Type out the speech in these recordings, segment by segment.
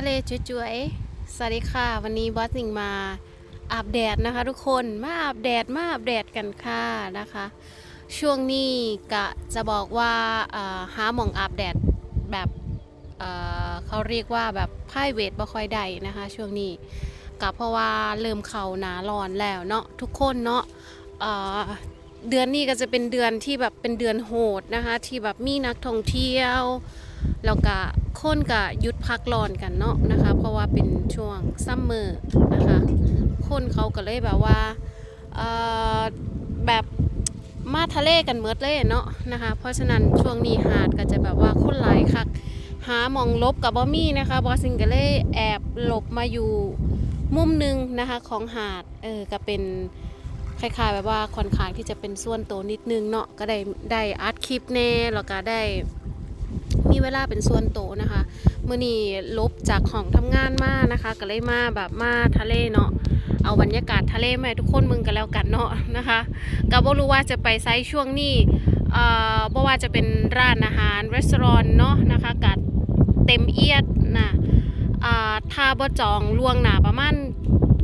ะเลจุ๋ยๆ สวัสดีค่ะ วันนี้บอสสิงมาอาบแดดนะคะ ทุกคนมาอาบแดดมาอาบแดดกันค่ะนะคะ ช่วงนี้กะจะบอกว่าหาหมองอาบแดดแบบเเขาเรียกว่าแบบไพ่เวทบ่ค่อยได้นะคะ ช่วงนี้กะเพราะว่าเริ่มเข้าหนาร้อนแล้วเนาะทุกคนเนาะเดือนนี้ก็จะเป็นเดือนที่แบบเป็นเดือนโหดนะคะ ที่แบบมีนักท่องเที่ยว แล้วก็คนก็หยุดพักร้อนกันเนาะนะคะ เพราะว่าเป็นช่วงซัมเมอร์นะคะ คนเขาก็เลยแบบว่าแบบมาทะเลกันเมิดเลยเนาะนะคะ เพราะฉะนั้นช่วงนี้หาดก็จะแบบว่าคนหลายคัก หาหมองลบกับบอมี่นะคะบอสิงก็เลยแอบหลบมาอยู่มุมหนึงนะคะของหาดเออก็เป็นคล้ายๆแบบว่าค่อนข้างที่จะเป็นส่วนตัวนิดนึงเนาะก็ได้ได้อัดคลิปแน่แล้วก็ได้ มีเวลาเป็นส่วนโตนะคะมื่อนี้ลบจากของทำงานมานะคะ ก็เลยมาแบบมาทะเลเนาะเอาบรรยากาศทะเลมาให้ทุกคนมึงกันแล้วกันเนาะนะคะก็บ่รู้ว่าจะไปไซต์ช่วงนี้เอ่อบ่ว่าจะเป็นร้านอาหารรีสอร์ทเนาะนะคะกัดเต็มเอียดนะอ่าถ้าบ่จองล่วงหน้าประมาณ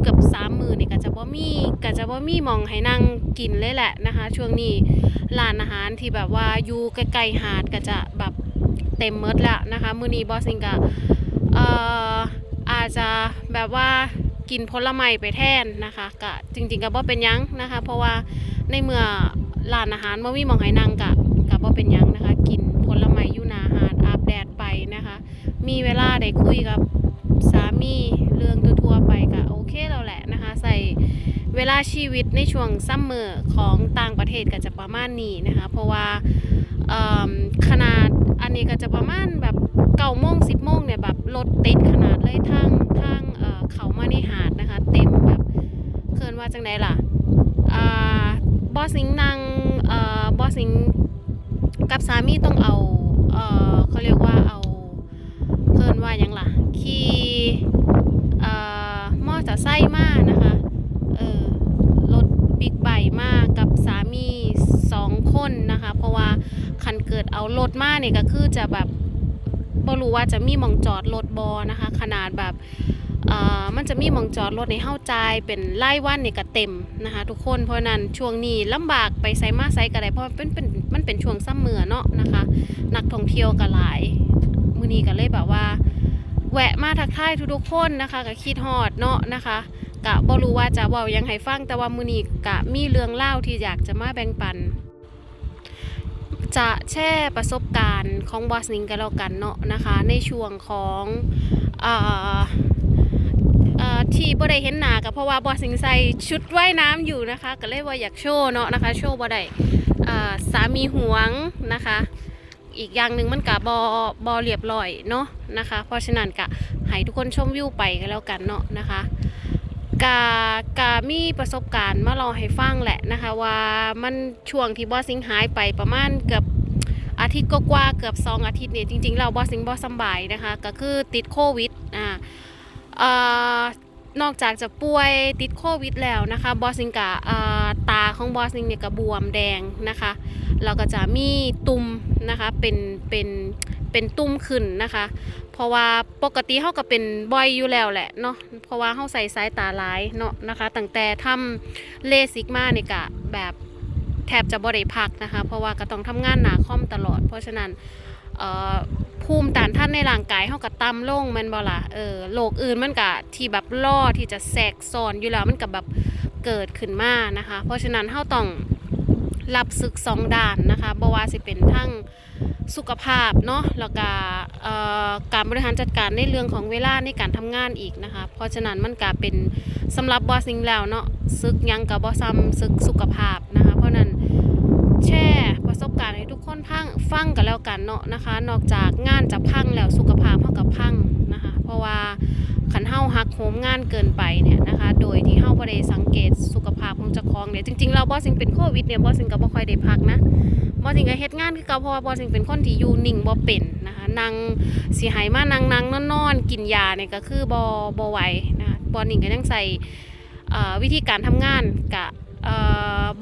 เกือบสามหมือนี่ก็จะบ่มีก็จะบ่มีมองให้นั่งกินเลยแหละนะคะ ช่วงนี้ร้านอาหารที่แบบว่าอยู่ใกล้ๆหาดก็จะแบบ เต็มเมดแล้วนะคะมือนี้บอสิงกะเอ่ออาจจะแบบว่ากินผลไม้ไปแทนนะคะกะจริงๆก็บ่เป็นยังนะคะ เพราะว่าในเมื่อร้านอาหารบ่มีหมองให้นั่งกะกะบ่เป็นยังนะคะ กินผลไม้ยูนาหาดอาบแดดไปนะคะ มีเวลาได้คุยกับสามีเรื่องทั่วๆไปกะโอเคแล้วแหละนะคะ ใส่เวลาชีวิตในช่วงซัมเมอร์ของต่างประเทศก็จะประมาณนี้นะคะ เพราะว่าขนาด อันนี้ก็จะประมาณแบบเก้าโมงสิบโมงเนี่ยแบบรถติดขนาดเลยทางทางเขามาในหาดนะคะ เต็มแบบเคินว่าจังไดล่ะอบอสสิงนางอบอสสิงกับสามีต้องเอาเอเขาเรียกว่าเอาเคินว่ายังล่ะขี่มอเตอร์ไซค์มานะคะเออรถบิ๊กไบค์มากับสามีสองคนนะคะ เพราะว่า คันเกิดเอา รถมาเนี่ยก็คือจะแบบบ่รู้ว่าจะมีหมองจอดรถบอนะคะ ขนาดแบบมันจะมีหมองจอดรถในเฮาจ่ายเป็นรายวันเนี่ยก็เต็มนะคะ ทุกคนเพราะนั้นช่วงนี้ลำบากไปไซมาไซก็ได้เพราะมันเป็นเป็นมันเป็นช่วงซัมเมอร์เนาะนะคะ นักท่องเที่ยวก็หลายมื้อนี้ก็เลยแบบว่า แวะมาทักทายทุกๆคนนะคะก็คิดฮอดเนาะนะคะกะบ่รู้ว่าจะเว้ายังให้ฟังแต่ว่ามื้อนี้กะมีเรื่องเล่าที่อยากจะมาแบ่งปัน จะแชร์ประสบการณ์ของบอสนิงกันแล้วกันเนาะนะคะ ในช่วงของอ่อที่บ่ได้เห็นหนาก็เพราะว่าบอสนิงใส่ชุดว่ายน้ำอยู่นะคะ ก็เลยว่าอยากโชว์เนาะนะคะ โชว์บ่ได้สามีหวงนะคะ อีกอย่างหนึ่งมันกะบอบอเรียบร้อยเนาะนะคะ เพราะฉะนั้นกะให้ทุกคนชมวิวไปกันแล้วกันเนาะนะคะ กากามีประสบการณ์มาเล่าให้ฟังแหละนะคะ ว่ามันช่วงที่บอสซิงหายไปประมาณเกือบอาทิตย์ก็กว่าเกือบสองอาทิตย์เนี่ยจริงๆเราบอสซิงบอสบายนะคะ ก็คือติดโควิดอ่าเอ่อนอกจากจะป่วยติดโควิดแล้วนะคะบอสซิงกะอ่าตาของบอสซิงเนี่ยก็บวมแดงนะคะแล้วก็จะมีตุ่มนะคะเป็นเป็น เป็นตุ่มขึ้นนะคะ เพราะว่าปกติเขาก็เป็นบ่อยอยู่แล้วแหละเนาะเพราะว่าเขาใส่สายตาหลายเนาะนะคะตั้งแต่ทำเลสิกมาเนี่ยกะแบบแทบจะบ่ได้พักนะคะ เพราะว่าก็ต้องทำงานหนาคอมตลอด เพราะฉะนั้นภูมิต้านทานในร่างกายเขาก็ต่ำลงมันบ่ล่ะเออโรคอื่นมันก็ที่แบบล่อที่จะแทรกซ้อนอยู่แล้วมันก็แบบเกิดขึ้นมานะคะ เพราะฉะนั้นเขาต้องรับศึกสองด้านนะคะบ่ว่าสิเป็นทั้ง สุขภาพเนาะแล้วก็การบริหารจัดการในเรื่องของเวลาในการทำงานอีกนะคะ เพราะฉะนั้นมันก็เป็นสำหรับบอสซิงแล้วเนาะซึกยังกับบอซัมซึกสุขภาพนะคะ เพราะนั้นแช่ประสบการณ์ให้ทุกคนพังฟังกันแล้วกันเนาะนะคะ นอกจากงานจะพังแล้วสุขภาพเท่ากับพัง เพราะว่าขันเฮาหักโหมงานเกินไปเนี่ยนะคะ โดยที่เฮาบ่ได้สังเกตสุขภาพของเจ้าของเนี่ยจริงๆเราบอสซิงเป็นโควิดเนี่ยบอสซิงก็บ่ค่อยได้พักนะบอสิงก็เฮ็ดงานคือเก่าเพราะว่าบอสิงเป็นคนที่อยู่นิ่งบ่เป็นนะคะนั่งสิหายมานั่งนั่งนอนนอนกินยาเนี่ยก็คือบ่บ่ไหวนะคะบอนิ่งก็ยังใส่วิธีการทำงานกะเอ่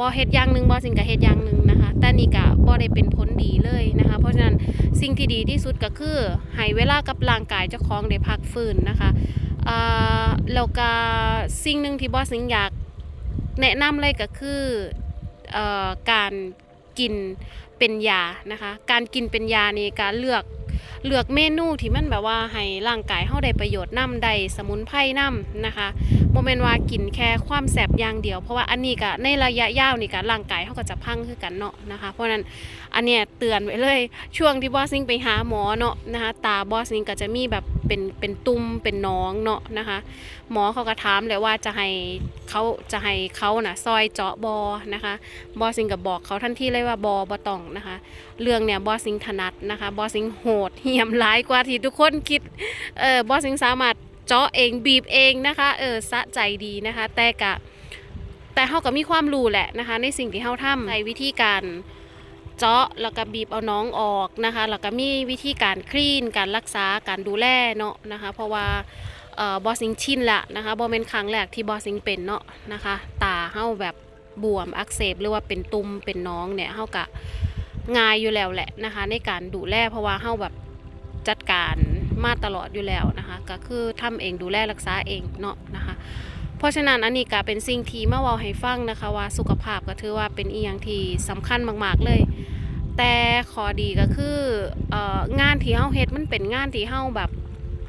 อเฮ็ดอย่างหนึ่งบอสิงก็เฮ็ดอย่างหนึ่งนะคะ แต่นี่ก็บ่ได้ได้เป็นผลดีเลยนะคะ เพราะฉะนั้นสิ่งที่ดีที่สุดก็คือให้เวลากับร่างกายเจ้าของได้พักฟื้นนะคะอ่าแล้วก็สิ่งหนึ่งที่บอสสิงอยากแนะนำเลยก็คืออการกินเป็นยานะคะ การกินเป็นยานี่การเลือก เลือกเมนูที่มันแบบว่าให้ร่างกายเฮาได้ประโยชน์นํได้สมุนไพรนํนะคะโมเมนว่ากินแค่ความแสบอย่างเดียว เพราะว่าอันนี้ก็ในระยะยาวนี่ก็ร่างกายเขาก็จะพังคือกันเนาะนะคะ เพราะฉะนั้นอันเนี้ยเตือนไว้เลยช่วงที่บอสซิงไปหาหมอเนาะนะคะตาบอสซิงก็จะมีแบบ เป็นเป็นตุ่มเป็นน้องเนาะนะคะ หมอเขาก็ถามเลยว่าจะให้เขาจะให้เขาน่ะซอยเจาะบอนะคะบอสิงก็บบอกเขาทันทีเลยว่าบอบอตองนะคะ เรื่องเนี่ยบอสิงถนัดนะคะบอสิงโหดเหี้ยมร้ายกว่าที่ทุกคนคิดเออบอสิงสามารถเจาะเองบีบเองนะคะเออสะใจดีนะคะ แต่กะแต่เขาก็มีความรู้แหละนะคะ ในสิ่งที่เขาทำในวิธีการ เจาะแล้วก็บีบเอาน้องออกนะคะแล้วก็มีวิธีการคลีนการรักษาการดูแลเนาะนะคะ เพราะว่าบอสซิงชินละนะคะบอเป็นครั้งแรกที่บอสซิงเป็นเนาะนะคะ ตาเฮาแบบบวมอักเสบหรือว่าเป็นตุ่มเป็นน้องเนี่ยเฮากะง่ายอยู่แล้วแหละนะคะ ในการดูแลเพราะว่าเฮาแบบจัดการมาตลอดอยู่แล้วนะคะ ก็คือทำเองดูแลรักษาเองเนาะนะคะ ราะฉะนั้นอันนี้ก็เป็นสิ่งที่มาเว้าให้ฟังนะคะว่าสุขภาพก็ถือว่าเป็นอีหยังที่สำคัญมากๆเลย แต่ข้อดีก็คือเอ่องานที่เฮาเฮ็ดมันเป็นงานที่เฮาแบบ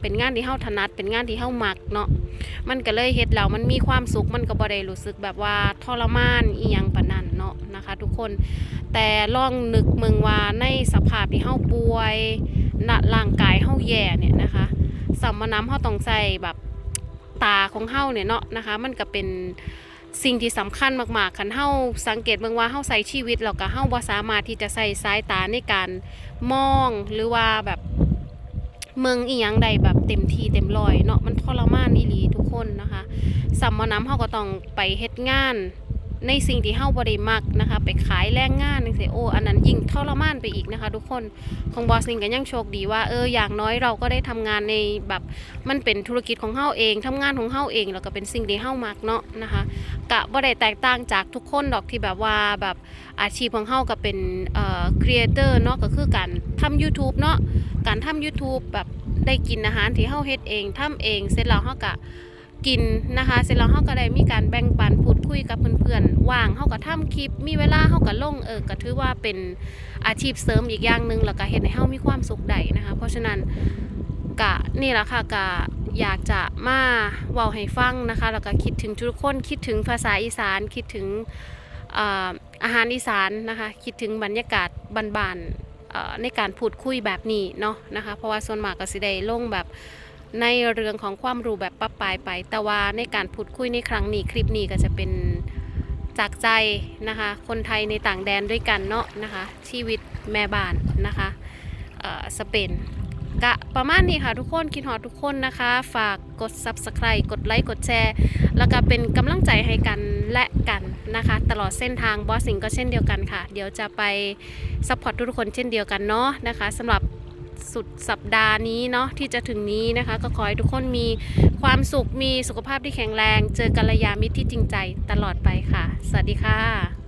เป็นงานที่เฮาถนัด เป็นงานที่เฮามักเนาะมันก็เลยเฮ็ดแล้วมันมีความสุขมันก็บ่ได้รู้สึกแบบว่าทรมานอีหยังปานนั้นเนาะนะคะ ทุกคนแต่ลองนึกมึงว่าในสภาพที่เฮาป่วยณร่างกายเฮาแย่เนี่ยนะคะสัมมน้ำเฮาต้องใส่แบบ ตาของเฮาเนี่ยเนาะนะคะ มันก็เป็นสิ่งที่สำคัญมากๆคันเฮาสังเกตเบิ่งว่าเฮาใส่ชีวิตแล้วก็เฮาบ่สามารถที่จะใส่สายตาในการมองหรือว่าแบบเมืองอีหยังใดแบบเต็มที่เต็มร้อยเนาะมันทรมานอีหลีทุกคนนะคะสัมมน้ำเฮาก็ต้องไปเฮ็ดงาน ในสิ่งที่เฮาบ่ได้มักนะคะ ไปขายแรงงานจังซี่โออันนั้นยิ่งทรมานไปอีกนะคะ ทุกคนของบอสนิงก็ยังโชคดีว่าเอออย่างน้อยเราก็ได้ทำงานในแบบมันเป็นธุรกิจของเฮาเองทำงานของเฮาเองแล้วก็เป็นสิ่งที่เฮามักเนาะนะคะกะบ่ได้แตกต่างจากทุกคนดอกที่แบบว่าแบบอาชีพของเฮาก็เป็นเอ่อครีเอเตอร์เนาะก็คือการทำ YouTube เนาะการทำ YouTube แบบได้กินอาหารที่เฮาเฮ็ดเองทำเองเสร็จแล้วเฮาก็ กินนะคะเสร็จแล้วเฮาก็ได้มีการแบ่งปันพูดคุยกับเพื่อนๆว่างเฮาก็ทำคลิป มีเวลาเฮาก็ลงเออก็ถือว่าเป็นอาชีพเสริมอีกอย่างหนึ่งแล้วก็เฮ็ดให้เฮามีความสุขได้นะคะ เพราะฉะนั้นกะนี่แหละค่ะกะอยากจะมาเว้าให้ฟังนะคะแล้วก็คิดถึงทุกคนคิดถึงภาษาอีสานคิดถึงอาหารอีสานนะคะคิดถึงบรรยากาศบานๆในการพูดคุยแบบนี้เนาะนะคะเพราะว่าส่วนมากก็สิได้ลงแบบ ในเรื่องของความรู้แบบปั๊บปลายไป แต่ว่าในการพูดคุยในครั้งนี้คลิปนี้ก็จะเป็นจากใจนะคะ คนไทยในต่างแดนด้วยกันเนาะนะคะ ชีวิตแม่บ้านนะคะเออสเปนกะประมาณนี้ค่ะทุกคนคิดฮอดทุกคนนะคะ ฝากกด Subscribe กดไลค์กดแชร์ แล้วก็เป็นกำลังใจให้กันและกันนะคะ ตลอดเส้นทางบอสสิงก็เช่นเดียวกันค่ะ เดี๋ยวจะไปซัพพอร์ตทุกคนเช่นเดียวกันเนาะนะคะสำหรับ สุดสัปดาห์นี้เนาะที่จะถึงนี้นะคะ ก็ขอให้ทุกคนมีความสุขมีสุขภาพที่แข็งแรง เจอกัลยาณมิตรที่จริงใจตลอดไปค่ะ สวัสดีค่ะ